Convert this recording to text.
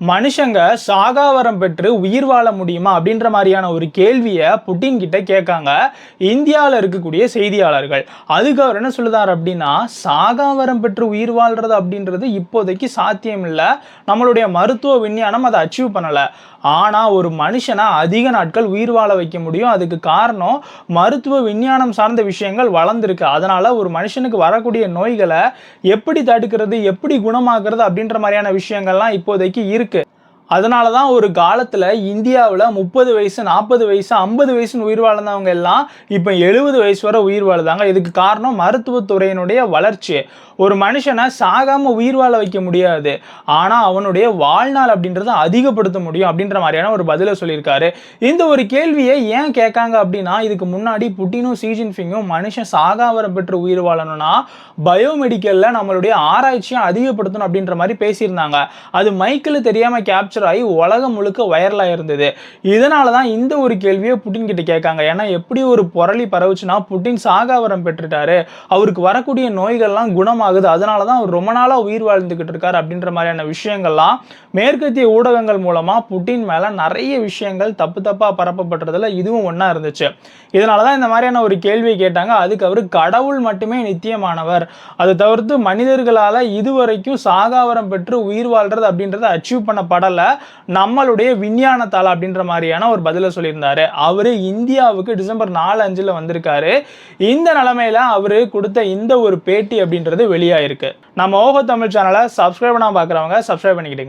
மனுஷங்க சாகாவரம் பெற்று உயிர் வாழ முடியுமா அப்படின்ற மாதிரியான ஒரு கேள்வியை புட்டின் கிட்ட கேட்காங்க. இந்தியாவில் இருக்கக்கூடிய செய்தியாளர்கள். அதுக்கு அவர் என்ன சொல்லுதார் அப்படின்னா சாகாவரம் பெற்று உயிர் வாழ்றது அப்படின்றது இப்போதைக்கு சாத்தியம் இல்லை நம்மளுடைய மருத்துவ விஞ்ஞானம் அதை அச்சீவ் பண்ணலை. ஆனால் ஒரு மனுஷனை அதிக நாட்கள் உயிர் வாழ வைக்க முடியும். அதுக்கு காரணம் மருத்துவ விஞ்ஞானம் சார்ந்த விஷயங்கள் வளர்ந்துருக்கு. அதனால் ஒரு மனுஷனுக்கு வரக்கூடிய நோய்களை எப்படி தடுக்கிறது எப்படி குணமாக்குறது அப்படின்ற மாதிரியான விஷயங்கள்லாம் இப்போதைக்கு இருக்கு. இருக்குது அதனால தான் ஒரு காலத்தில் இந்தியாவில் முப்பது வயசு நாற்பது வயசு ஐம்பது வயசுன்னு உயிர் வாழ்ந்தவங்க எல்லாம் இப்போ எழுபது வயசு வரை உயிர் வாழுதாங்க இதுக்கு காரணம் மருத்துவத்துறையினுடைய வளர்ச்சி. ஒரு மனுஷனை சாகாமல் உயிர் வாழ வைக்க முடியாது. ஆனால் அவனுடைய வாழ்நாள் அப்படின்றத அதிகப்படுத்த முடியும் அப்படின்ற மாதிரியான ஒரு பதிலை சொல்லியிருக்காரு. இந்த ஒரு கேள்வியை ஏன் கேட்காங்க அப்படின்னா இதுக்கு முன்னாடி புட்டினும் சீஜின்ஃபிங்கும் மனுஷன் சாகாவரம் பெற்று உயிர் வாழணும்னா பயோமெடிக்கலில் நம்மளுடைய ஆராய்ச்சியை அதிகப்படுத்தணும் அப்படின்ற மாதிரி பேசியிருந்தாங்க. அது மைக்கில் தெரியாமல் கேப்சர் ஆகி உலகம் முழுக்க வைரலாக இருந்தது. இதனால தான் இந்த ஒரு கேள்வியை புட்டின் கிட்ட கேட்காங்க. ஏன்னா எப்படி ஒரு புரளி பரவுச்சுன்னா புட்டின் சாகாவரம் பெற்றுட்டாரு. அவருக்கு வரக்கூடிய நோய்கள்லாம் குணமாகுது. அதனால தான் அவர் ரொம்ப நாளாக உயிர் வாழ்ந்துக்கிட்டு இருக்கார் அப்படின்ற மாதிரியான விஷயங்கள்லாம் மேற்கத்திய ஊடகங்கள் மூலமாக புட்டின் மேலே நிறைய விஷயங்கள் தப்பு தப்பாக பரப்பப்பட்டதில் இதுவும் ஒன்றா இருந்துச்சு. இதனால தான் இந்த மாதிரியான ஒரு கேள்வியை கேட்டாங்க. அதுக்கு அவர் கடவுள் மட்டுமே நித்தியமானவர். அதை தவிர்த்து மனிதர்களால் இதுவரைக்கும் சாகாவரம் பெற்று உயிர் வாழ்றது அப்படின்றத அச்சீவ் பண்ணப்படலை. நம்மளுடைய விஞ்ஞானத்தால் அப்படின்ற மாதிரியான ஒரு பதிலை சொல்லியிருந்தாரு. அவர் இந்தியாவுக்கு டிசம்பர் நாலு அஞ்சில் வந்திருக்காரு. இந்த நிலைமையில அவர் கொடுத்த இந்த ஒரு பேட்டி அப்படின்றது வெளியாயிருக்கு. நம்ம ஓஹோ தமிழ் சேனலை சப்ஸ்கிரைப் பண்ண பார்க்குறவங்க சப்ஸ்கிரைப் பண்ணிக்கிட்டு